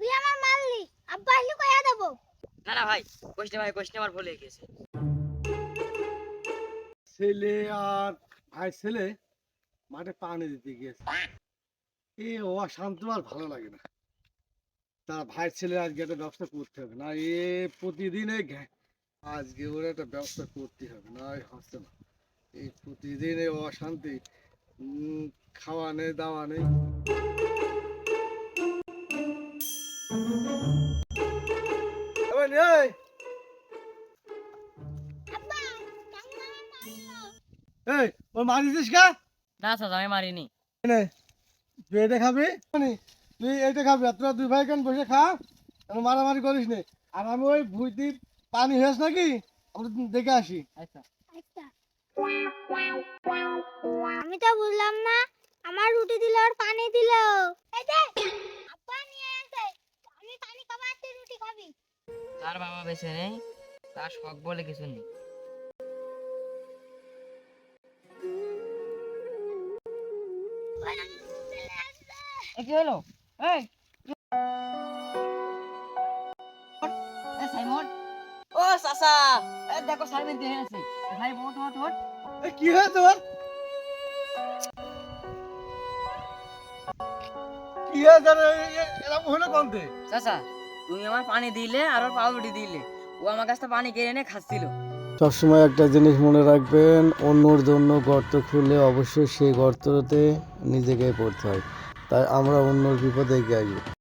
তুই আমার মারলি। আব্বা আসলে কয়া দেবো। না না ভাই কোশনে ভাই কোশনে আমার ভুলে গেছে। ছেলে আর ভাই ছেলে মাঠে পানি দিতে গিয়েছে। এ অশান্ত আর ভালো লাগে না। তার ভাই ছেলে আজকে একটা ব্যবস্থা করতে হবে। না এ প্রতিদিন আজকে ওর একটা ব্যবস্থা করতে হবে। না হচ্ছে না। এই প্রতিদিন এই অশান্তি। উম, খাওয়া নেই দাওয়া নেই। এবার এই, ওর মারিছিস কা? না চাচা আমি মারিনি। তুই এটা খাবি? মানে তুই এটা খাবি আর তোরা দুই ভাই কেন বসে খা আর মারামারি করিস নে। আর আমি ওই ভুইতি পানি হয়েছ নাকি? আমরা দেখে আসি। আচ্ছা। আচ্ছা আমি তো বুঝলাম না আমার রুটি দিল আর পানি দিল। এই যে আব্বা নিয়ে আসে আমি পানি খাব আর তুই রুটি খাবি। তার বাবা বেঁচে নেই তার শখ বলে কিছু নেই। কি হলো? এই! সাইমন! ও চাচা! দেখো সাইমন আছে। ভাই বউ তোমার তোর কি হয়েছে তোর কি হয়েছে রে? এ- এ- এরকম হলো কোনতে? চাচা তুমি আমার পানি দিলে আর ওর পাউরুটি দিলে। ও আমার কাছ থেকে পানি কেড়ে এনে খাচ্ছিল। সবসময় একটা জিনিস মনে রাখবেন, অন্যর জন্য গর্ত খুললে অবশ্যই সেই গর্ততে নিজেকে পড়তে হয়। তাই আমরা অন্যর বিপদে গিয়ে আসব।